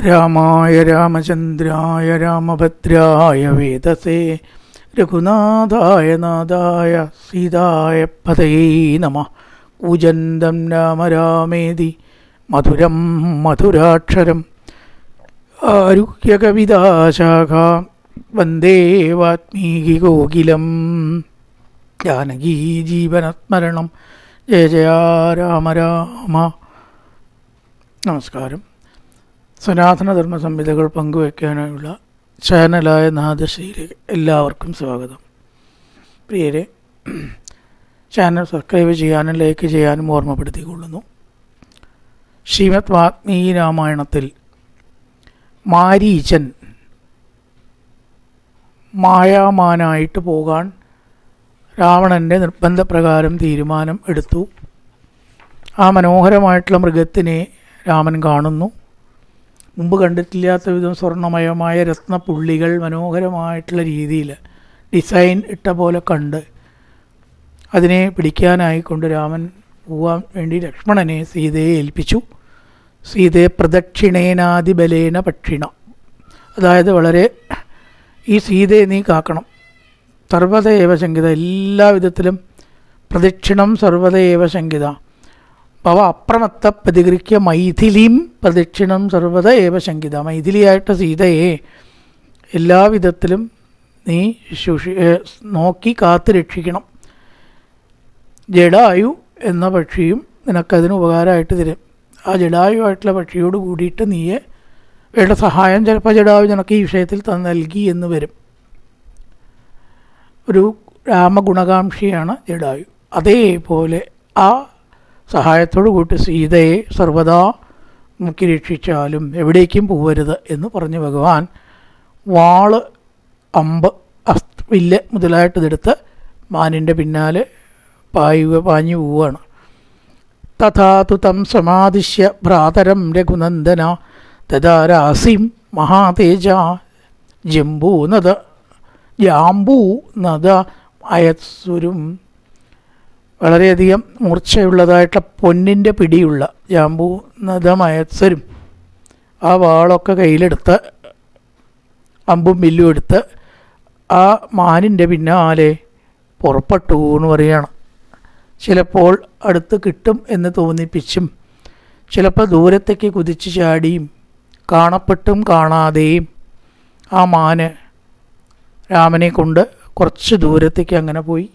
രാമായ രാമചന്ദ്രായ രാമഭദ്രായ വേദസേ രഘുനാഥായ നാഥായ സീതായ പതയേ നമ. കൂജന്തം രാമ രാമേതി മധുരം മധുരാക്ഷരം. ആരുഹ്യകവിതാശാഖ വന്ദേ വാത്മീകി ഗോകിലം. ജാനകീ ജീവനസ്മരണം. ജയ ജയ രാമ രാമ. നമസ്കാരം. സനാതനധർമ്മ സംഹിതകൾ പങ്കുവയ്ക്കാനുള്ള ചാനലായ നാദശ്രീയിലേക്ക് എല്ലാവർക്കും സ്വാഗതം. പ്രിയരെ ചാനൽ സബ്സ്ക്രൈബ് ചെയ്യാനും ലൈക്ക് ചെയ്യാനും ഓർമ്മപ്പെടുത്തിക്കൊള്ളുന്നു. ശ്രീമത് വാത്മീ രാമായണത്തിൽ മാരീചൻ മായാമാനായിട്ട് പോകാൻ രാവണന്റെ നിർബന്ധപ്രകാരം തീരുമാനം എടുത്തു. ആ മനോഹരമായിട്ടുള്ള മൃഗത്തിനെ രാമൻ കാണുന്നു. മുമ്പ് കണ്ടിട്ടില്ലാത്ത വിധം സ്വർണമയമായ രത്നപ്പുള്ളികൾ മനോഹരമായിട്ടുള്ള രീതിയിൽ ഡിസൈൻ ഇട്ട പോലെ കണ്ട് അതിനെ പിടിക്കാനായിക്കൊണ്ട് രാമൻ പോവാൻ വേണ്ടി ലക്ഷ്മണനെ സീതയെ ഏൽപ്പിച്ചു. സീതയെ പ്രദക്ഷിണേനാദിബലേന പക്ഷിണ. അതായത് വളരെ ഈ സീതയെ നീ കാക്കണം. സർവതയേവ ശങ്കിത എല്ലാ വിധത്തിലും പ്രദക്ഷിണം സർവതയേവ ഭവ അപ്രമത്ത പ്രതികരിക്കുക മൈഥിലിയും പ്രദക്ഷിണം സർവത ഏവ ശങ്കിത. മൈഥിലിയായിട്ട് സീതയെ എല്ലാവിധത്തിലും നീ ശുഷി നോക്കി കാത്തു രക്ഷിക്കണം. ജഡായു എന്ന പക്ഷിയും നിനക്കതിന് ഉപകാരമായിട്ട് തരും. ആ ജഡായു ആയിട്ടുള്ള പക്ഷിയോട് കൂടിയിട്ട് നീയെ വേണ്ട സഹായം ചിലപ്പോൾ ജഡായു നിനക്ക് ഈ വിഷയത്തിൽ നൽകി എന്ന് വരും. ഒരു രാമഗുണകാംക്ഷിയാണ് ജഡായു. അതേപോലെ ആ സഹായത്തോടു കൂട്ടി സീതയെ സർവദാ മുക്കി രക്ഷിച്ചാലും എവിടേക്കും പോവരുത് എന്ന് പറഞ്ഞ് ഭഗവാൻ വാൾ അമ്പ് അസ്ത് വില്ല് മുതലായിട്ടിതെടുത്ത് മാനിന്റെ പിന്നാലെ പായുക പാഞ്ഞു പോവുകയാണ്. തഥാതു തം സമാദിശ്യ ഭ്രാതരം രഘുനന്ദന തദാരാസിം മഹാതേജ ജംബൂനദ ജാംബൂ നദ അയത്സുരും വളരെയധികം മൂർച്ചയുള്ളതായിട്ടുള്ള പൊന്നിന്റെ പിടിയുള്ള ജാമ്പൂ നദമയത്സരും ആ വാളൊക്കെ കയ്യിലെടുത്ത് അമ്പും വില്ലും എടുത്ത് ആ മാനിന്റെ പിന്നാലെ പുറപ്പെട്ടു എന്ന് പറയുകയാണ്. ചിലപ്പോൾ അടുത്ത് കിട്ടും എന്ന് തോന്നിപ്പിച്ചും ചിലപ്പോൾ ദൂരത്തേക്ക് കുതിച്ചു ചാടിയും കാണപ്പെട്ടും കാണാതെയും ആ മാന് രാമനെ കൊണ്ട് കുറച്ച് ദൂരത്തേക്ക് അങ്ങനെ പോയി.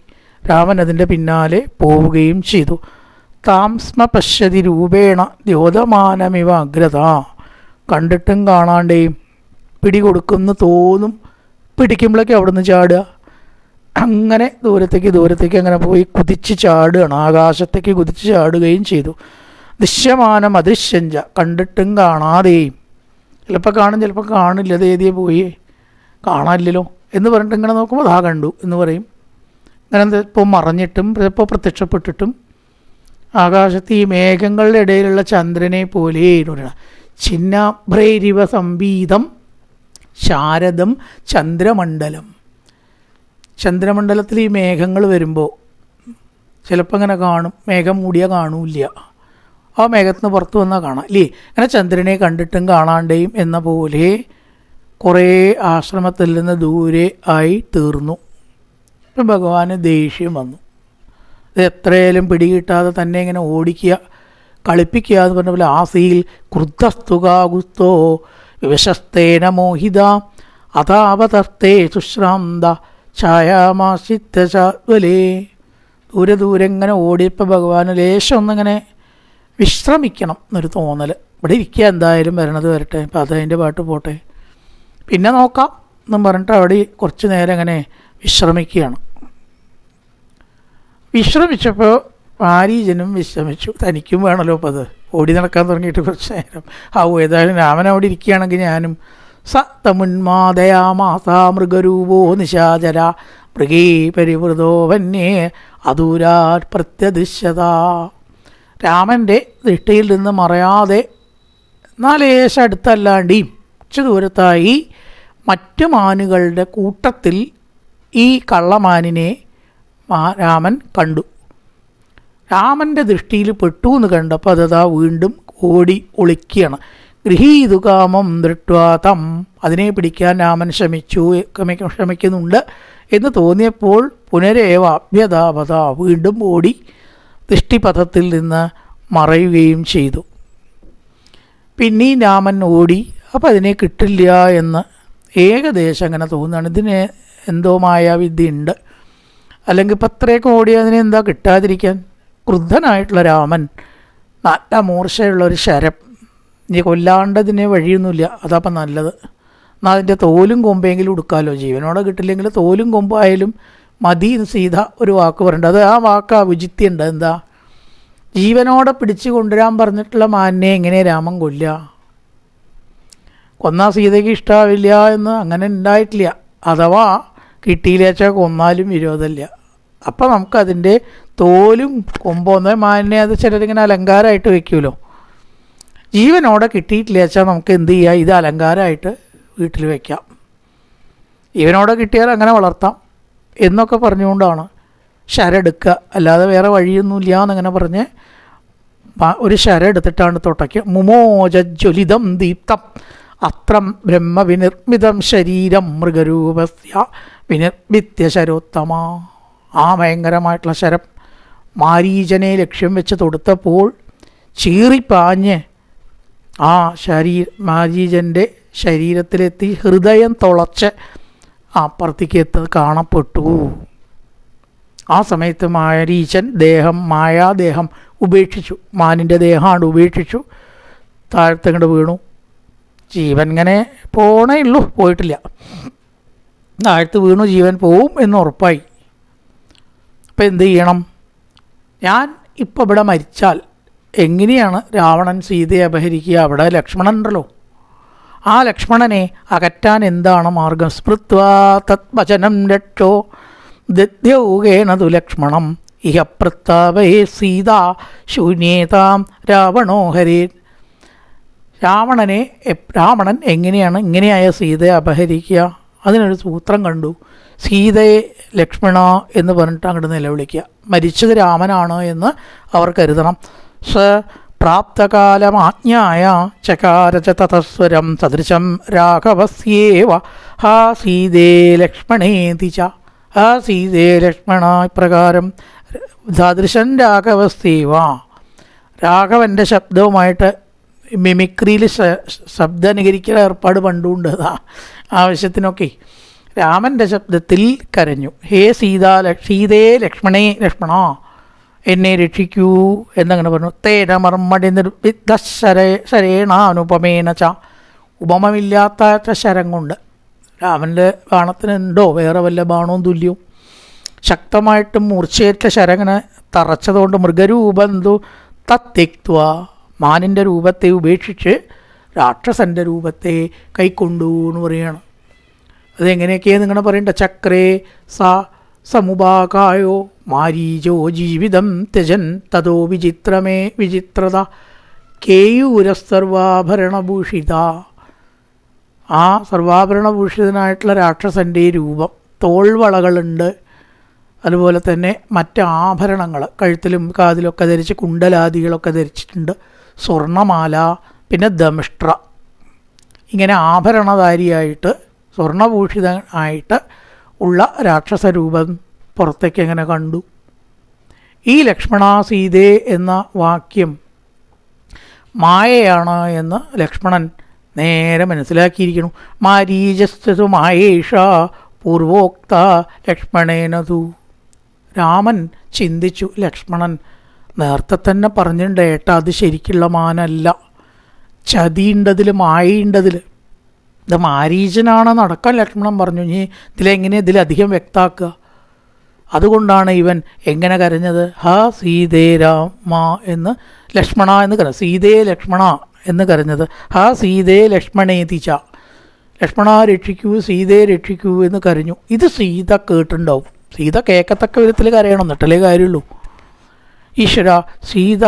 രാമൻ അതിന്റെ പിന്നാലെ പോവുകയും ചെയ്തു. താംസ്മ പശ്യതി രൂപേണ ദ്യോതമാനമിവ അഗ്രത. കണ്ടിട്ടും കാണാണ്ടേയും പിടികൊടുക്കുന്നു തോന്നും പിടിക്കുമ്പോഴൊക്കെ അവിടുന്ന് ചാടുക. അങ്ങനെ ദൂരത്തേക്ക് ദൂരത്തേക്ക് അങ്ങനെ പോയി കുതിച്ച് ചാടുകയാണ്. ആകാശത്തേക്ക് കുതിച്ച് ചാടുകയും ചെയ്തു. ദൃശ്യമാനം അദൃശ്യഞ്ച. കണ്ടിട്ടും കാണാതെയും. ചിലപ്പോൾ കാണും ചിലപ്പോൾ കാണില്ല. അത് പോയി. കാണാനില്ലല്ലോ എന്ന് പറഞ്ഞിട്ട് ഇങ്ങനെ നോക്കുമ്പോൾ അതാ കണ്ടു എന്ന് പറയും. അങ്ങനെ ഇപ്പോൾ മറഞ്ഞിട്ടും ഇപ്പോൾ പ്രത്യക്ഷപ്പെട്ടിട്ടും ആകാശത്ത് ഈ മേഘങ്ങളുടെ ഇടയിലുള്ള ചന്ദ്രനെ പോലെ ചിന്നാഭ്രൈരിവ സംവീതം ശാരദം ചന്ദ്രമണ്ഡലം. ചന്ദ്രമണ്ഡലത്തിൽ ഈ മേഘങ്ങൾ വരുമ്പോൾ ചിലപ്പോൾ അങ്ങനെ കാണും. മേഘം മൂടിയ കാണൂല്ല. ആ മേഘത്തിന് പുറത്ത് വന്നാൽ കാണാം. ഇല്ലേ? അങ്ങനെ ചന്ദ്രനെ കണ്ടിട്ടും കാണാണ്ടേയും എന്ന പോലെ കുറേ ആശ്രമത്തിൽ നിന്ന് ദൂരെ ആയി തീർന്നു. ഇപ്പം ഭഗവാന് ദേഷ്യം വന്നു. ഇത് എത്രയായാലും പിടികിട്ടാതെ തന്നെ ഇങ്ങനെ ഓടിക്കുക കളിപ്പിക്കുക എന്ന് പറഞ്ഞ പോലെ ആസിയിൽ ക്രുദ്ധസ്തുകാകുസ്തോ വിവശസ്തേന മോഹിത അതാവതർത്തേ സുശ്രാന്ത ഛായാമാസിത്തലേ ദൂരെ ദൂരെ ഇങ്ങനെ ഓടിയപ്പോൾ ഭഗവാന് ലേശം ഒന്നിങ്ങനെ വിശ്രമിക്കണം എന്നൊരു തോന്നൽ ഇവിടെ ഇരിക്കുക എന്തായാലും വരണത് വരട്ടെ അപ്പം അതതിന്റെ പാട്ട് പോട്ടെ. പിന്നെ നോക്കാം എന്നും പറഞ്ഞിട്ട് അവിടെ കുറച്ച് നേരം അങ്ങനെ വിശ്രമിക്കുകയാണ്. വിശ്രമിച്ചപ്പോൾ വാരീജനും വിശ്രമിച്ചു. തനിക്കും വേണമല്ലോ അപ്പോൾ അത്. ഓടി നടക്കാൻ തുടങ്ങിയിട്ട് കുറച്ച് നേരം. ആ ഏതായാലും രാമൻ അവിടെ ഇരിക്കുകയാണെങ്കിൽ ഞാനും സ മാതാ മൃഗരൂപോ നിശാചര മൃഗീ പരിവൃതോ വന്യേ അതൂരാ പ്രത്യദൃശ്യത രാമന്റെ ദൃഷ്ടിയിൽ നിന്ന് മറയാതെ നാലേശം അടുത്തല്ലാണ്ടിയും കുറച്ച് ദൂരത്തായി മറ്റു മാനുകളുടെ കൂട്ടത്തിൽ ഈ കള്ളമാനിനെ രാമൻ കണ്ടു. രാമന്റെ ദൃഷ്ടിയിൽ പെട്ടു എന്ന് കണ്ടപ്പോൾ അതതാ വീണ്ടും ഓടി ഒളിക്കുകയാണ്. ഗൃഹീതു കാമം ദൃഷ്ട്വാതം അതിനെ പിടിക്കാൻ രാമൻ ശ്രമിച്ചു ശ്രമിക്ക- ശ്രമിക്കുന്നുണ്ട് എന്ന് തോന്നിയപ്പോൾ പുനരേവ അഭ്യതാപത വീണ്ടും ഓടി ദൃഷ്ടിപഥത്തിൽ നിന്ന് മറയുകയും ചെയ്തു. പിന്നെയും രാമൻ ഓടി അപ്പം അതിനെ കിട്ടില്ല എന്ന് ഏകദേശം അങ്ങനെ തോന്നുകയാണ്. ഇതിന് എന്തോ മായാവിദ്യ ഉണ്ട് അല്ലെങ്കിൽ ഇപ്പം അത്രയൊക്കെ ഓടി അതിനെ എന്താ കിട്ടാതിരിക്കാൻ? ക്രുദ്ധനായിട്ടുള്ള രാമൻ നല്ല മൂർച്ചയുള്ള ഒരു ശരം. ഇനി കൊല്ലാണ്ടതിന് വഴിയൊന്നുമില്ല. അതപ്പം നല്ലത്. എന്നാൽ അതിന്റെ തോലും കൊമ്പെങ്കിലും ഉടുക്കാമല്ലോ ജീവനോടെ കിട്ടില്ലെങ്കിൽ തോലും കൊമ്പായാലും മതി സീത ഒരു വാക്ക് പറയുന്നുണ്ട് അത് ആ വാക്ക് വിജിത്തി ഉണ്ട് എന്താ ജീവനോടെ പിടിച്ചു കൊണ്ടുവരാൻ പറഞ്ഞിട്ടുള്ള മാനിനെ എങ്ങനെ രാമൻ കൊല്ലുക? കൊന്നാ സീതയ്ക്ക് ഇഷ്ടാവില്ല എന്ന് അങ്ങനെ ഉണ്ടായിട്ടില്ല. അഥവാ കിട്ടിയില്ലേച്ചാൽ കൊന്നാലും വിരോധമില്ല. അപ്പം നമുക്കതിന്റെ തോലും കൊമ്പോന്ന മാനിനെ അത് ചിലരിങ്ങനെ അലങ്കാരമായിട്ട് വെക്കുമല്ലോ ജീവനോടെ കിട്ടിയിട്ടില്ല വെച്ചാൽ നമുക്ക് എന്ത് ചെയ്യാം? ഇത് അലങ്കാരമായിട്ട് വീട്ടിൽ വെക്കാം. ജീവനോടെ കിട്ടിയാൽ അങ്ങനെ വളർത്താം എന്നൊക്കെ പറഞ്ഞുകൊണ്ടാണ് ശരെടുക്കുക. അല്ലാതെ വേറെ വഴിയൊന്നുമില്ല എന്നങ്ങനെ പറഞ്ഞ് ഒരു ശര എടുത്തിട്ടാണ് തൊട്ടയ്ക്ക്. മുമോജ്വലിതം ദീപ്തം. അത്രം ബ്രഹ്മവിനിർമ്മിതം ശരീരം മൃഗരൂപസ്യ വിനിർമ്മിത്യ ശരോത്തമ. ആ ഭയങ്കരമായിട്ടുള്ള ശരം മാരീചനെ ലക്ഷ്യം വെച്ച് തൊടുത്തപ്പോൾ ചീറിപ്പാഞ്ഞ് ആ ശരീ മാരീചന്റെ ശരീരത്തിലെത്തി ഹൃദയം തുളച്ച് അപ്പുറത്തേക്ക് എത്തി കാണപ്പെട്ടു. ആ സമയത്ത് മാരീചൻ ദേഹം മായാദേഹം ഉപേക്ഷിച്ചു. മാനിന്റെ ദേഹമാണ് ഉപേക്ഷിച്ചു. താഴത്തങ്ങോട്ട് വീണു. ജീവൻ ഇങ്ങനെ പോണേ ഉള്ളൂ പോയിട്ടില്ല. താഴത്ത് വീണു ജീവൻ പോവും എന്ന് ഉറപ്പായി. അപ്പം എന്ത് ചെയ്യണം? ഞാൻ ഇപ്പം ഇവിടെ മരിച്ചാൽ എങ്ങനെയാണ് രാവണൻ സീതയെ അപഹരിക്കുക? അവിടെ ലക്ഷ്മണൻ ഉണ്ടല്ലോ. ആ ലക്ഷ്മണനെ അകറ്റാൻ എന്താണ് മാർഗം? സ്മൃത്വാ തത്വചനം രക്ഷോ. ദദ്യൗകേണതു ലക്ഷ്മണം. ഇഹ പ്രത്താപേ സീത ശൂന്യേതാം രാവണോ ഹരേ. രാവണനെ രാവണൻ എങ്ങനെയാണ് ഇങ്ങനെയായ സീതയെ അപഹരിക്കുക? അതിനൊരു സൂത്രം കണ്ടു. സീതയെ ലക്ഷ്മണ എന്ന് പറഞ്ഞിട്ട് അങ്ങോട്ട് നിലവിളിക്കുക. മരിച്ചത് രാമനാണ് എന്ന് അവർ കരുതണം. സ പ്രാപ്തകാലമാജ്ഞായ ചകാരച തതസ്വരം സദൃശം രാഘവസ്യേവ. ഹാ സീതേ ലക്ഷ്മണേതി ച. ഹാ സീതേ ലക്ഷ്മണ ഇപ്രകാരം സദൃശൻ രാഘവസ്യേവ. രാഘവന്റെ ശബ്ദവുമായിട്ട് മിമിക്രിയിൽ ശബ്ദ അനുകരിക്കുന്ന ഏർപ്പാട് പണ്ടുണ്ട് അതാ ആവശ്യത്തിനൊക്കെ. രാമന്റെ ശബ്ദത്തിൽ കരഞ്ഞു. ഹേ സീത സീതേ ലക്ഷ്മണേ ലക്ഷ്മണ എന്നെ രക്ഷിക്കൂ എന്നങ്ങനെ പറഞ്ഞു. തേന മർമ്മടി നിർവിദ്ധ ശര ശരേണാനുപമേന ച. ഉപമമില്ലാത്ത ശരം കൊണ്ട് രാമന്റെ ബാണത്തിനുണ്ടോ വേറെ വല്ല ബാണവും തുല്യവും. ശക്തമായിട്ടും മൂർച്ചയേറ്റ ശരങ്ങനെ തറച്ചതുകൊണ്ട് മൃഗരൂപന്തു തത്തിക്വ മാനിന്റെ രൂപത്തെ ഉപേക്ഷിച്ച് രാക്ഷസന്റെ രൂപത്തെ കൈക്കൊണ്ടു എന്ന് പറയുകയാണ്. അതെങ്ങനെയൊക്കെയാണ് നിങ്ങളെ പറയണ്ട? ചക്രേ സ സമുപാകായോ മാരീചോ ജീവിതം ത്യജൻ തതോ വിചിത്രമേ വിചിത്രത. കേയൂരസർവാഭരണഭൂഷിത. ആ സർവാഭരണഭൂഷിതനായിട്ടുള്ള രാക്ഷസന്റെ രൂപം തോൾവളകളുണ്ട്. അതുപോലെ തന്നെ മറ്റ് ആഭരണങ്ങൾ കഴുത്തിലും കാതിലൊക്കെ ധരിച്ച് കുണ്ടലാദികളൊക്കെ ധരിച്ചിട്ടുണ്ട്. സ്വർണമാല പിന്നെ ദമിഷ്ട്ര ഇങ്ങനെ ആഭരണധാരിയായിട്ട് സ്വർണഭൂഷിത ആയിട്ട് ഉള്ള രാക്ഷസരൂപം പുറത്തേക്ക് എങ്ങനെ കണ്ടു? ഈ ലക്ഷ്മണ സീതേ എന്ന വാക്യം മായയാണ് എന്ന് ലക്ഷ്മണൻ നേരെ മനസ്സിലാക്കിയിരിക്കുന്നു. മാരീജസ്തു മായേഷ പൂർവോക്ത ലക്ഷ്മണേനതു. രാമൻ ചിന്തിച്ചു ലക്ഷ്മണൻ നേരത്തെ തന്നെ പറഞ്ഞിട്ടുണ്ട് ഏട്ടാ അത് ശരിക്കുള്ള മാനല്ല. ചതിയുണ്ടതിൽ മായയുണ്ടതിൽ ഇത് മാരീചനാണ് നടക്കാൻ ലക്ഷ്മണൻ പറഞ്ഞു. ഇനി ഇതിലെങ്ങനെ ഇതിലധികം വ്യക്താക്കുക? അതുകൊണ്ടാണ് ഇവൻ എങ്ങനെ കരഞ്ഞത്? ഹ സീതേ രാമ എന്ന് ലക്ഷ്മണ എന്ന് കര സീതേ ലക്ഷ്മണ എന്ന് കരഞ്ഞത്. ഹ സീതേ ലക്ഷ്മണേതിച്ച ലക്ഷ്മണ രക്ഷിക്കൂ സീതയെ രക്ഷിക്കൂ എന്ന് കരഞ്ഞു. ഇത് സീത കേട്ടിട്ടുണ്ടാവും. സീത കേൾക്കത്തക്ക വിധത്തിൽ കരയണം. എന്നിട്ടല്ലേ കാര്യമുള്ളൂ. ഈശ്വര സീത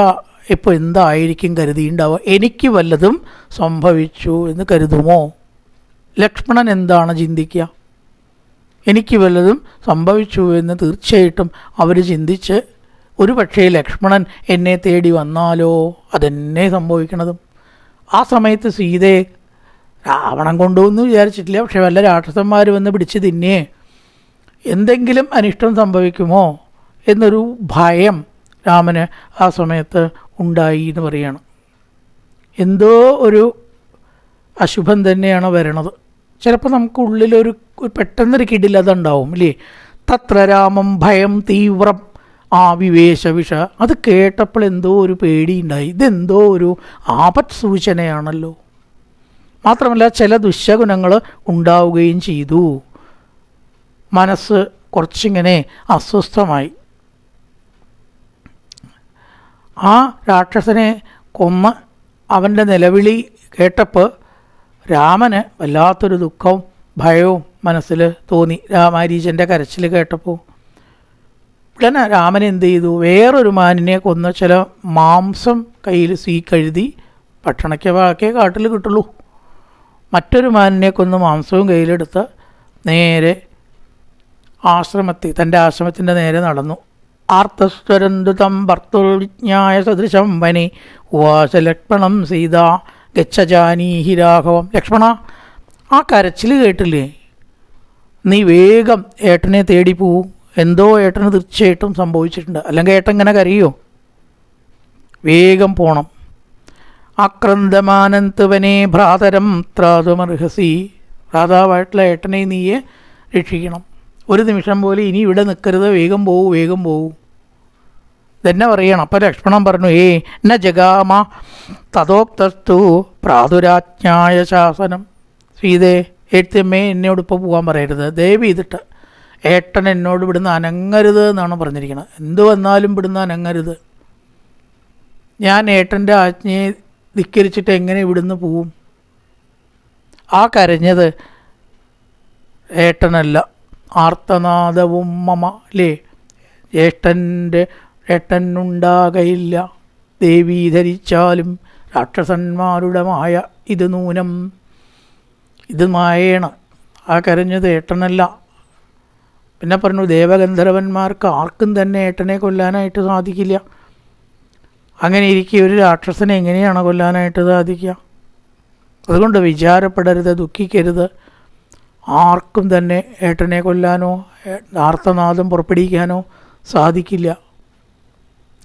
ഇപ്പോൾ എന്തായിരിക്കും കരുതിയുണ്ടാവുക എനിക്ക് വല്ലതും സംഭവിച്ചു എന്ന് കരുതുമോ? ലക്ഷ്മണൻ എന്താണ് ചിന്തിക്കുക? എനിക്ക് വല്ലതും സംഭവിച്ചു എന്ന് തീർച്ചയായിട്ടും അവർ ചിന്തിച്ച് ഒരു പക്ഷേ ലക്ഷ്മണൻ എന്നെ തേടി വന്നാലോ? അതെന്നെ സംഭവിക്കണതും. ആ സമയത്ത് സീതയെ രാവണം കൊണ്ടുവന്നു വിചാരിച്ചിട്ടില്ല. പക്ഷെ വല്ല രാക്ഷസന്മാർ വന്ന് പിടിച്ച് തിന്നേ. എന്തെങ്കിലും അനിഷ്ടം സംഭവിക്കുമോ? എന്നൊരു ഭയം രാമന് ആ സമയത്ത് ഉണ്ടായി എന്ന് പറയണം. എന്തോ ഒരു അശുഭം തന്നെയാണ് വരണത്. ചിലപ്പോൾ നമുക്ക് ഉള്ളിലൊരു പെട്ടെന്നൊരു കിടിലതുണ്ടാവും അല്ലേ തത്ര രാമം ഭയം തീവ്രം ആ വിവേശ വിഷ. അത് കേട്ടപ്പോൾ എന്തോ ഒരു പേടി ഉണ്ടായി ഇതെന്തോ ഒരു ആപത് സൂചനയാണല്ലോ. മാത്രമല്ല ചില ദുശഗുണങ്ങൾ ഉണ്ടാവുകയും ചെയ്തു. മനസ്സ് കുറച്ചിങ്ങനെ അസ്വസ്ഥമായി. ആ രാക്ഷസനെ കൊന്ന് അവന്റെ നിലവിളി കേട്ടപ്പോൾ രാമന് വല്ലാത്തൊരു ദുഃഖവും ഭയവും മനസ്സിൽ തോന്നി. രാമാരീചന്റെ കരച്ചിൽ കേട്ടപ്പോൾ ഉടനെ രാമൻ എന്ത് ചെയ്തു? വേറൊരു മാനിനെ കൊന്ന് ചില മാംസം കയ്യിൽ സീ കഴുതി ഭക്ഷണയ്ക്ക് ബാക്കിയേ കാട്ടിൽ കിട്ടുള്ളൂ. മറ്റൊരു മാനിനെ കൊന്ന് മാംസവും കയ്യിലെടുത്ത് നേരെ ആശ്രമത്തിൽ തന്റെ ആശ്രമത്തിന്റെ നേരെ നടന്നു. ആർത്തസ്വരന്തുതം ഭർത്തുർവിജ്ഞായ സദൃശം വനി ഉവാസ ലക്ഷ്മണം സീത ഗച്ഛജാനീഹി രാഘവം. ലക്ഷ്മണ ആ കരച്ചിൽ കേട്ടില്ലേ? നീ വേഗം ഏട്ടനെ തേടി പോവും. എന്തോ ഏട്ടന് തീർച്ചയായിട്ടും സംഭവിച്ചിട്ടുണ്ട്. അല്ലെങ്കിൽ ഏട്ടൻ ഇങ്ങനെ കരയോ? വേഗം പോണം. ആക്രന്ദമാനന്തുവനെ ഭ്രാതരം ത്രാതുമർഹസി. ഭ്രാതാവായിട്ടുള്ള ഏട്ടനെ നീയെ രക്ഷിക്കണം. ഒരു നിമിഷം പോലെ ഇനി ഇവിടെ നിൽക്കരുത്. വേഗം പോവും വേഗം പോവൂ. ഇതെന്നെ പറയണം. അപ്പം ലക്ഷ്മണൻ പറഞ്ഞു ഏ ന ജഗാമ തഥോക്തസ്തു പ്രാതുരാജ്ഞായ ശാസനം. സീതേ എഴുത്തമ്മേ എന്നോട് ഇപ്പോൾ പോകാൻ പറയരുത്. ദേവി ചെയ്തിട്ട് ഏട്ടൻ എന്നോട് ഇവിടുന്ന് അനങ്ങരുത് എന്നാണ് പറഞ്ഞിരിക്കുന്നത്. എന്തു വന്നാലും ഇവിടുന്ന് അനങ്ങരുത്. ഞാൻ ഏട്ടന്റെ ആജ്ഞയെ ധിക്കരിച്ചിട്ട് എങ്ങനെ ഇവിടുന്ന് പോവും? ആ കരഞ്ഞത് ഏട്ടനല്ല ആർത്തനാദവും മമ അല്ലേ ജ്യേഷ്ഠന്റെ ഏട്ടനുണ്ടാകയില്ല. ദേവി ധരിച്ചാലും രാക്ഷസന്മാരുടെ മായ ഇത് നൂനം. ഇത് മായേണ. ആ കരഞ്ഞത് ഏട്ടനല്ല. പിന്നെ പറഞ്ഞു ദേവഗന്ധർവന്മാർക്ക് ആർക്കും തന്നെ ഏട്ടനെ കൊല്ലാനായിട്ട് സാധിക്കില്ല. അങ്ങനെ ഇരിക്കെ ഒരു രാക്ഷസനെ എങ്ങനെയാണ് കൊല്ലാനായിട്ട് സാധിക്കുക? അതുകൊണ്ട് വിചാരപ്പെടരുത് ദുഃഖിക്കരുത്. ആർക്കും തന്നെ ഏട്ടനെ കൊല്ലാനോ ആർത്തനാദം പുറപ്പെടുവിക്കാനോ സാധിക്കില്ല.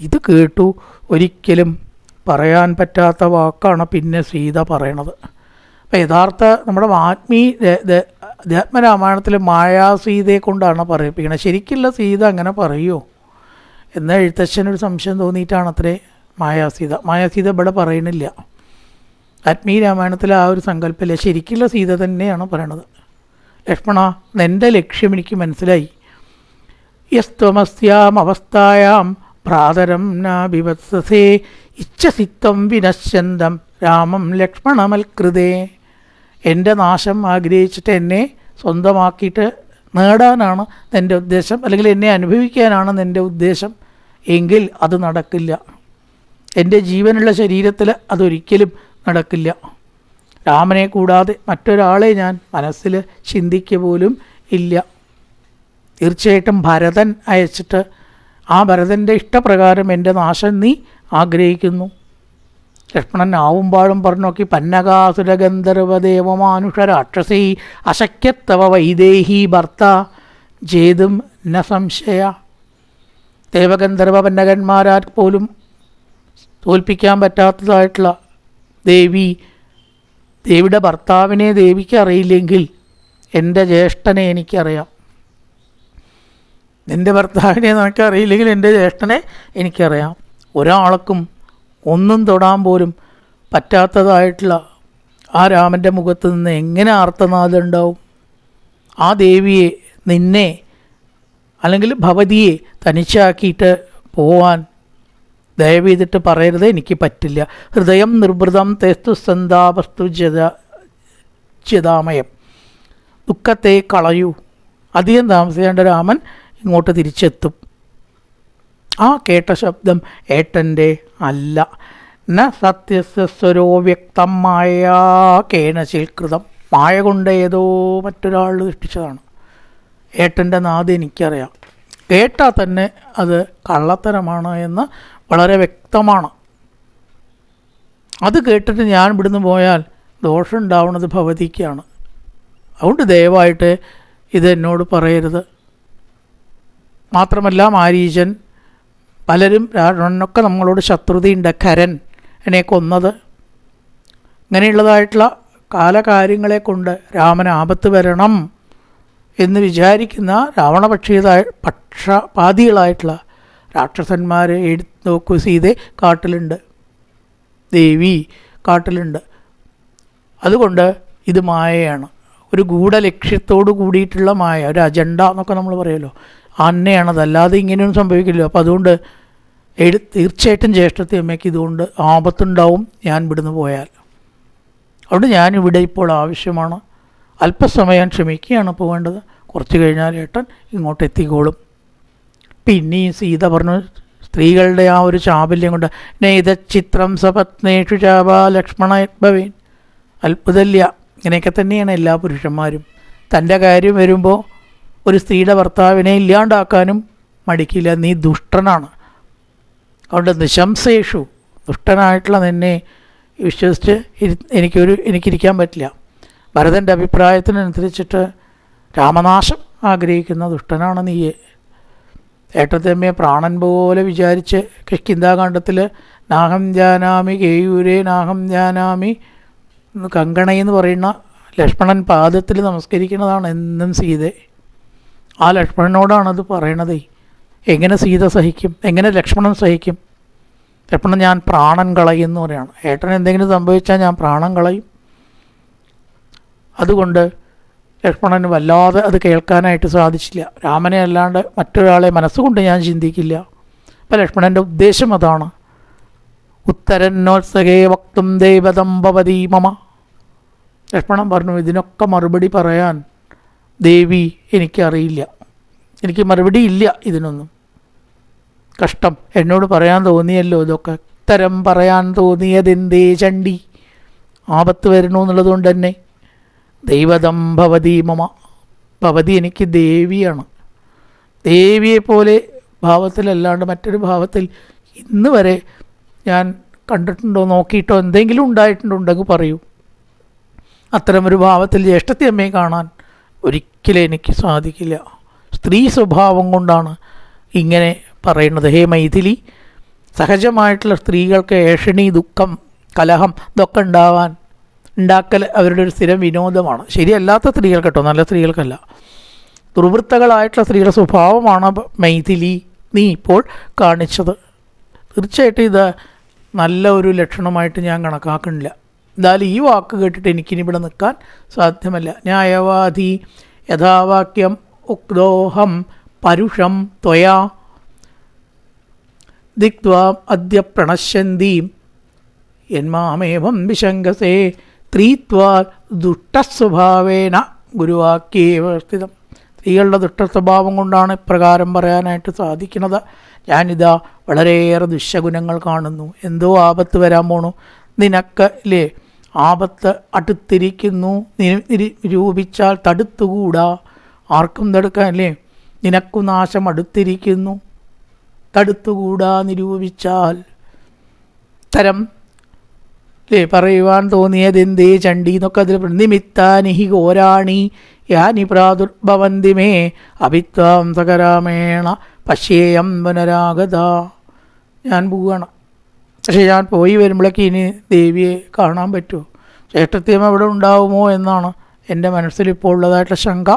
ഇത് കേട്ടു ഒരിക്കലും പറയാൻ പറ്റാത്ത വാക്കാണ് പിന്നെ സീത പറയണത്. അപ്പം യഥാർത്ഥ നമ്മുടെ ആത്മീ ആത്മരാമായണത്തിൽ മായാസീതയെ കൊണ്ടാണ് പറയിപ്പിക്കുന്നത് ശരിക്കുള്ള സീത അങ്ങനെ പറയുമോ എന്ന എഴുത്തച്ഛനൊരു സംശയം തോന്നിയിട്ടാണ് അത്രേ മായാസീത. മായാസീത ഇവിടെ പറയണില്ല. ആത്മീയ രാമായണത്തിൽ ആ ഒരു സങ്കല്പമില്ല. ശരിക്കുള്ള സീത തന്നെയാണ് പറയണത്. ലക്ഷ്മണ നിന്റെ ലക്ഷ്യം എനിക്ക് മനസ്സിലായി. യസ്ത്വമസ്യാം അവസ്ഥായാം ഭ്രാതരം നാഭിവത്സസേ ഇച്ഛസിത്വം വിനശ്യന്തം രാമം ലക്ഷ്മണമൽകൃതേ. എന്റെ നാശം ആഗ്രഹിച്ചിട്ട് എന്നെ സ്വന്തമാക്കിയിട്ട് നേടാനാണ് നിന്റെ ഉദ്ദേശം അല്ലെങ്കിൽ എന്നെ അനുഭവിക്കാനാണ് നിന്റെ ഉദ്ദേശം എങ്കിൽ അത് നടക്കില്ല. എന്റെ ജീവനുള്ള ശരീരത്തിൽ അതൊരിക്കലും നടക്കില്ല. രാമനെ കൂടാതെ മറ്റൊരാളെ ഞാൻ മനസ്സിൽ ചിന്തിക്കുക പോലും ഇല്ല. തീർച്ചയായിട്ടും ഭരതൻ അയച്ചിട്ട് ആ ഭരതന്റെ ഇഷ്ടപ്രകാരം എന്റെ നാശം നീ ആഗ്രഹിക്കുന്നു. ലക്ഷ്മണൻ ആവുമ്പാഴും പറഞ്ഞു നോക്കി പന്നകാസുരഗന്ധർവദേവമാനുഷ രാക്ഷസി അശക്യത്തവ വൈദേഹി ഭർത്ത ജേതും ന സംശയ. ദേവഗന്ധർവ പന്നകന്മാരാൽ പോലും തോൽപ്പിക്കാൻ പറ്റാത്തതായിട്ടുള്ള ദേവി ദേവിയുടെ ഭർത്താവിനെ ദേവിക്ക് അറിയില്ലെങ്കിൽ എന്റെ ജ്യേഷ്ഠനെ എനിക്കറിയാം. എന്റെ ഭർത്താവിനെ നിനക്കറിയില്ലെങ്കിൽ എന്റെ ജ്യേഷ്ഠനെ എനിക്കറിയാം. ഒരാൾക്കും ഒന്നും തൊടാൻ പോലും പറ്റാത്തതായിട്ടുള്ള ആ രാമന്റെ മുഖത്ത് നിന്ന് എങ്ങനെ ആർത്തനാഥുണ്ടാവും ആ ദേവിയെ നിന്നെ അല്ലെങ്കിൽ ഭവതിയെ തനിച്ചാക്കിയിട്ട് പോവാൻ ദയവ് ചെയ്തിട്ട് പറയരുത് എനിക്ക് പറ്റില്ല. ഹൃദയം നിർവൃതം തേസ്തു സന്താപസ്തു ജത ചിതാമയം ദുഃഖത്തെ കളയൂ. അധികം താമസിക്കേണ്ട രാമൻ ഇങ്ങോട്ട് തിരിച്ചെത്തും. ആ കേട്ട ശബ്ദം ഏട്ടന്റെ അല്ല. ന സത്യസ്വരോ വ്യക്തം മായ കേണശിൽകൃതം മായ കൊണ്ട് ഏതോ മറ്റൊരാൾ സൃഷ്ടിച്ചതാണ്. ഏട്ടന്റെ നാദ് എനിക്കറിയാം. കേട്ടാൽ തന്നെ അത് കള്ളത്തരമാണ് എന്ന് വളരെ വ്യക്തമാണ്. അത് കേട്ടിട്ട് ഞാൻ ഇവിടുന്ന് പോയാൽ ദോഷം ഉണ്ടാവുന്നത് ഭവതിക്കാണ്. അതുകൊണ്ട് ദയവായിട്ട് ഇത് എന്നോട് പറയരുത്. മാത്രമല്ല മാരീചൻ പലരും രാവണനൊക്കെ നമ്മളോട് ശത്രുതയുണ്ട് കരൻ എന്നെ കൊന്നത്. ഇങ്ങനെയുള്ളതായിട്ടുള്ള കാലകാര്യങ്ങളെ കൊണ്ട് രാമൻ ആപത്ത് വരണം എന്ന് വിചാരിക്കുന്ന രാവണപക്ഷീയതായ പക്ഷപാതികളായിട്ടുള്ള രാക്ഷസന്മാർ എടുത്ത് നോക്കൂ സീതെ കാട്ടിലുണ്ട്. ദേവി കാട്ടിലുണ്ട്. അതുകൊണ്ട് ഇത് മായയാണ്. ഒരു ഗൂഢലക്ഷ്യത്തോട് കൂടിയിട്ടുള്ള മായ ഒരു അജണ്ട എന്നൊക്കെ നമ്മൾ പറയുമല്ലോ. അന്നയാണത് അതല്ലാതെ ഇങ്ങനെയൊന്നും സംഭവിക്കില്ല അപ്പോൾ അതുകൊണ്ട് എഴു തീർച്ചയായിട്ടും ജ്യേഷ്ഠത്തെ അമ്മയ്ക്ക് ഇതുകൊണ്ട് ആപത്തുണ്ടാവും ഞാൻ ഇവിടുന്ന് പോയാൽ. അതുകൊണ്ട് ഞാനിവിടെ ഇപ്പോൾ ആവശ്യമാണ്. അല്പസമയം ക്ഷമിക്കുകയാണ് പോകേണ്ടത് കുറച്ച് കഴിഞ്ഞാൽ ഏട്ടൻ ഇങ്ങോട്ട് എത്തിക്കോളും. പിന്നെ ഈ സീത പറഞ്ഞു സ്ത്രീകളുടെ ആ ഒരു ചാബല്യം കൊണ്ട് നെയ്തച്ചിത്രം സപത്നേഷു ചാപ ലക്ഷ്മണ ഭവേൻ. അത്ഭുതമില്ല ഇങ്ങനെയൊക്കെ തന്നെയാണ് എല്ലാ പുരുഷന്മാരും. തന്റെ കാര്യം വരുമ്പോൾ ഒരു സ്ത്രീയുടെ ഭർത്താവിനെ ഇല്ലാണ്ടാക്കാനും മടിക്കില്ല. നീ ദുഷ്ടനാണ്. അതുകൊണ്ട് നിശംസേഷു ദുഷ്ടനായിട്ടുള്ള നിന്നെ വിശ്വസിച്ച് എനിക്കൊരു എനിക്കിരിക്കാൻ പറ്റില്ല. ഭരതന്റെ അഭിപ്രായത്തിനനുസരിച്ചിട്ട് രാമനാശം ആഗ്രഹിക്കുന്ന ദുഷ്ടനാണ് നീ. ഏട്ടത്തമ്മയെ പ്രാണൻ പോലെ വിചാരിച്ച് കിഷ്കിന്താകാന്ഡത്തിൽ നാഹം ജാനാമി കേയൂരേ നാഹം ജാനാമി കങ്കണയെന്ന് പറയുന്ന ലക്ഷ്മണൻ പാദത്തിൽ നമസ്കരിക്കുന്നതാണ് എന്നും സീത. ആ ലക്ഷ്മണനോടാണത് പറയണത്. എങ്ങനെ സീത സഹിക്കും? എങ്ങനെ ലക്ഷ്മണൻ സഹിക്കും? ലക്ഷ്മണൻ ഞാൻ പ്രാണൻ കളയുന്നു പറയാണ്. ഏട്ടൻ എന്തെങ്കിലും സംഭവിച്ചാൽ ഞാൻ പ്രാണൻ കളയും. അതുകൊണ്ട് ലക്ഷ്മണന് വല്ലാതെ അത് കേൾക്കാനായിട്ട് സാധിച്ചില്ല. രാമനെ അല്ലാണ്ട് മറ്റൊരാളെ മനസ്സുകൊണ്ട് ഞാൻ ചിന്തിക്കില്ല. അപ്പം ലക്ഷ്മണന്റെ ഉദ്ദേശം അതാണ്. ഉത്തരന്നോത്സകേ വക്തും ദേവതം ഭവതി മമ. ലക്ഷ്മണൻ പറഞ്ഞു ഇതിനൊക്കെ മറുപടി പറയാൻ ദേവി എനിക്കറിയില്ല. എനിക്ക് മറുപടി ഇല്ല ഇതിനൊന്നും. കഷ്ടം. എന്നോട് പറയാൻ തോന്നിയല്ലോ ഇതൊക്കെ. തരം പറയാൻ തോന്നിയതെന്തേ ചണ്ടി? ആപത്ത് വരണു എന്നുള്ളതുകൊണ്ട് തന്നെ. ദൈവതം ഭവതി മമ. ഭവതി എനിക്ക് ദേവിയാണ്. ദേവിയെപ്പോലെ ഭാവത്തിലല്ലാണ്ട് മറ്റൊരു ഭാവത്തിൽ ഇന്ന് വരെ ഞാൻ കണ്ടിട്ടുണ്ടോ നോക്കിയിട്ടോ എന്തെങ്കിലും ഉണ്ടായിട്ടുണ്ടോ ഉണ്ടെങ്കിൽ പറയൂ. അത്തരമൊരു ഭാവത്തിൽ ജ്യേഷ്ഠത്തെ അമ്മയെ കാണാൻ ഒരിക്കലും എനിക്ക് സാധിക്കില്ല. സ്ത്രീ സ്വഭാവം കൊണ്ടാണ് ഇങ്ങനെ പറയുന്നത്. ഹേ മൈഥിലി സഹജമായിട്ടുള്ള സ്ത്രീകൾക്ക് ഏഷണി ദുഃഖം കലഹം ഇതൊക്കെ ഉണ്ടാവാൻ ഉണ്ടാക്കൽ അവരുടെ ഒരു സ്ഥിരം വിനോദമാണ്. ശരിയല്ലാത്ത സ്ത്രീകൾ കേട്ടോ നല്ല സ്ത്രീകൾക്കല്ല. ദുർവൃത്തകളായിട്ടുള്ള സ്ത്രീകളുടെ സ്വഭാവമാണ് മൈഥിലി നീ ഇപ്പോൾ കാണിച്ചത്. തീർച്ചയായിട്ടും ഇത് നല്ല ഒരു ലക്ഷണമായിട്ട് ഞാൻ കണക്കാക്കുന്നില്ല. എന്തായാലും ഈ വാക്ക് കേട്ടിട്ട് എനിക്കിനി ഇവിടെ നിൽക്കാൻ സാധ്യമല്ല. ന്യായവാദി യഥാവാക്യം ഉക്തോഹം പരുഷം ത്വയാ ദിക്വാം അദ്യ പ്രണശ്യന്തീം എന്മാമേവം വിശങ്കസേ സ്ത്രീത്വാ ദുഷ്ടസ്വഭാവേന ഗുരുവാക്യേവ സ്ഥിതം സ്ത്രീകളുടെ ദുഷ്ടസ്വഭാവം കൊണ്ടാണ് ഇപ്രകാരം പറയാനായിട്ട് സാധിക്കുന്നത്. ഞാനിതാ വളരെയേറെ ദുഷ്യഗുണങ്ങൾ കാണുന്നു. എന്തോ ആപത്ത് വരാൻ പോണു. നിനക്ക് ഇല്ലേ ആപത്ത് അടുത്തിരിക്കുന്നു. നിരൂപിച്ചാൽ തടുത്തുകൂടാ. ആർക്കും തടുക്കാൻ അല്ലേ നിനക്കു നാശം അടുത്തിരിക്കുന്നു. തടുത്തുകൂടാ നിരൂപിച്ചാൽ. തരം അല്ലേ പറയുവാൻ തോന്നിയതെന്തേ ചണ്ടി എന്നൊക്കെ അതിൽ നിമിത്താനിഹി ഘോരാണി. യാനി പ്രാദുർഭവന്തി മേ അഭിത്വാം സകരാമേണ പശ്യേയം പുനരാഗത. ഞാൻ പോവുകയാണ് പക്ഷേ ഞാൻ പോയി വരുമ്പോഴേക്ക് ഇനി ദേവിയെ കാണാൻ പറ്റുമോ? ചേട്ടത്തിയം അവിടെ ഉണ്ടാവുമോ എന്നാണ് എന്റെ മനസ്സിൽ ഇപ്പോൾ ഉള്ളതായിട്ടുള്ള ശങ്ക.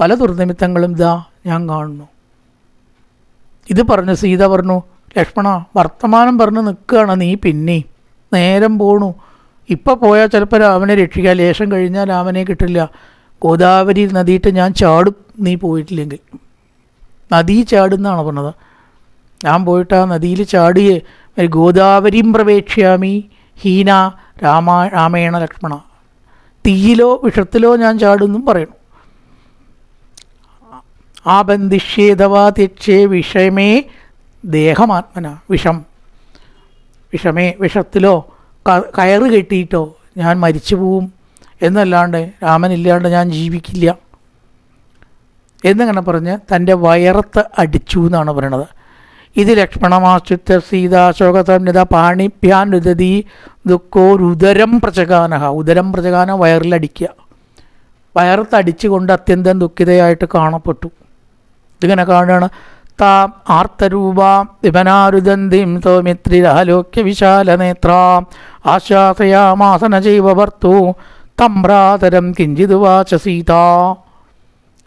പല ദുർനിമിത്തങ്ങളും ഇതാ ഞാൻ കാണുന്നു. ഇത് പറഞ്ഞു സീത പറഞ്ഞു ലക്ഷ്മണ വർത്തമാനം പറഞ്ഞ് നിൽക്കുകയാണ് നീ പിന്നെ. നേരം പോണു. ഇപ്പം പോയാൽ ചിലപ്പോൾ രാമനെ രക്ഷിക്കാം ലേശം കഴിഞ്ഞാൽ രാമനെ കിട്ടില്ല. ഗോദാവരി നദിയിട്ട് ഞാൻ ചാടും. നീ പോയിട്ടില്ലെങ്കിൽ. നദി ചാടുന്നാണ് പറഞ്ഞത്. ഞാൻ പോയിട്ട് ആ നദിയിൽ ചാടിയേ ഗോദാവരിയും പ്രവേക്ഷ്യാമി. ഹീന രാമ രാമേണ ലക്ഷ്മണ. തീയിലോ വിഷത്തിലോ ഞാൻ ചാടുന്നും പറയണു ബന്ധിഷ്യേതവാ തെച്ചേ വിഷമേ ദേഹമാത്മന. വിഷം. വിഷമേ വിഷത്തിലോ കയറ് കെട്ടിയിട്ടോ ഞാൻ മരിച്ചു പോവും. എന്നല്ലാണ്ട് രാമനില്ലാണ്ട് ഞാൻ ജീവിക്കില്ല. എന്നങ്ങനെ പറഞ്ഞ് തന്റെ വയറത്ത് അടിച്ചു എന്നാണ് പറയണത്. ഇത് ലക്ഷ്മണമാശ്രിത്യ സീതാശോകസംഹിത പാണിഭ്യാനുദതി ദുഃഖോരുദരം പ്രചകാനഹ ഉദരം പ്രചകാന വയറിലടിക്കുക. വയറത്തടിച്ചു കൊണ്ട് അത്യന്തം ദുഃഖിതയായിട്ട് കാണപ്പെട്ടു. ഇതിങ്ങനെ കാണുകയാണ്. താം ആർത്തരൂപാം വിപനാരുദന്തിം സൗമിത്രിരാലോക്യ വിശാലനേത്രാം ആശ്വാസയാമാസന ചെയ്വ ഭർത്തു തമ്പ്രാതരം കിഞ്ചിത് വാച സീത.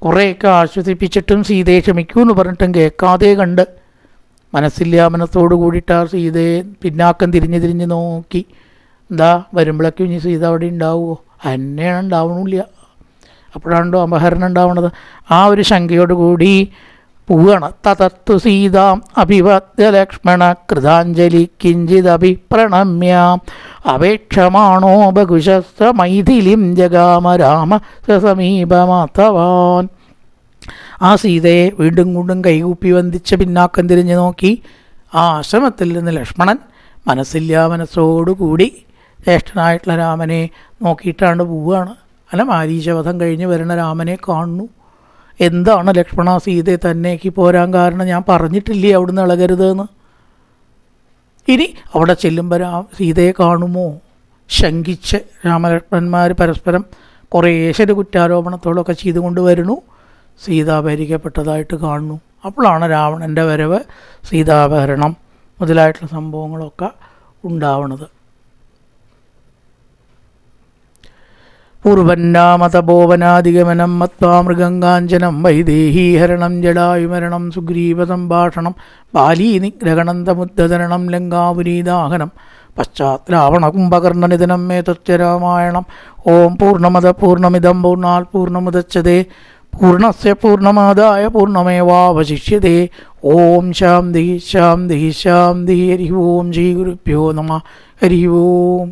കുറേയൊക്കെ ആശ്വസിപ്പിച്ചിട്ടും സീതയെ ക്ഷമിക്കൂ എന്ന് പറഞ്ഞിട്ടും കേൾക്കാതെ കണ്ട് മനസ്സില്ല മനസ്സോട് കൂടിയിട്ട് ആ സീതയെ പിന്നാക്കം തിരിഞ്ഞ് തിരിഞ്ഞ് നോക്കി. എന്താ വരുമ്പോഴൊക്കെ ഇനി സീത അവിടെ ഉണ്ടാവുമോ അന്നെയാണ് ഉണ്ടാവണില്ല. അപ്പോഴാണല്ലോ അപഹരണം ഉണ്ടാവുന്നത് ആ ഒരു ശങ്കയോട് കൂടി പോവുകയാണ് തതത്തു സീതാം അഭിവദ്യ ലക്ഷ്മണ കൃതാഞ്ജലി കിഞ്ചിത് പ്രണമ്യ അപേക്ഷമാണോ ബഹുശസ്ത്ര മൈഥിലിം ജഗാമ രാമ സമീപമാത്തവാൻ. ആ സീതയെ വീണ്ടും കൊണ്ടും കൈകൂപ്പി വന്ദിച്ച് പിന്നാക്കം തിരിഞ്ഞു നോക്കി. ആ ആശ്രമത്തിൽ നിന്ന് ലക്ഷ്മണൻ മനസ്സില്ലാ മനസ്സോടുകൂടി ജ്യേഷ്ഠനായിട്ടുള്ള രാമനെ നോക്കിയിട്ടാണ്ട് പോവുകയാണ്. അല്ല മാരീശവധം കഴിഞ്ഞ് വരുന്ന രാമനെ കാണുന്നു. എന്താണ് ലക്ഷ്മണ സീതയെ തന്നേക്ക് പോരാൻ കാരണം? ഞാൻ പറഞ്ഞിട്ടില്ലേ അവിടുന്ന് ഇളകരുതെന്ന്? ഇനി അവിടെ ചെല്ലുമ്പോൾ രാ സീതയെ കാണുമോ? ശങ്കിച്ച് രാമലക്ഷ്മണന്മാർ പരസ്പരം കുറേശ്ശര കുറ്റാരോപണത്തോടൊക്കെ ചെയ്തുകൊണ്ട് വരുന്നു. സീത ഭരിക്കപ്പെട്ടതായിട്ട് കാണുന്നു. അപ്പോഴാണ് രാവണന്റെ വരവ് സീതാപഹരണം മുതലായിട്ടുള്ള സംഭവങ്ങളൊക്കെ ഉണ്ടാവണത്. പൂർവന്നാമതപോവനാധിഗമനം മത്വാമൃഗങ്കാഞ്ചനം വൈദേഹീഹരണം ജടായുമരണം സുഗ്രീവസംഭാഷണം ബാലീനിഗ്രഹണന്തമുദ്ധരണം ലങ്കാപുരീദാഹനം പശ്ചാത് രാവണകുംഭകർണനിധനം മേതച്ച രാമായണം ഓം പൂർണമത പൂർണമിതം പൂർണാൽ പൂർണമുദച്ഛതേ പൂർണസ്യ പൂർണമാതായ പൂർണമേവാവശിഷ്യത്തെ ഓം ശാന്തി ശാന്തി ശാന്തി. ഹരി ഓം ശ്രീ ഗുരുഭ്യോ നമ. ഹരി ഓം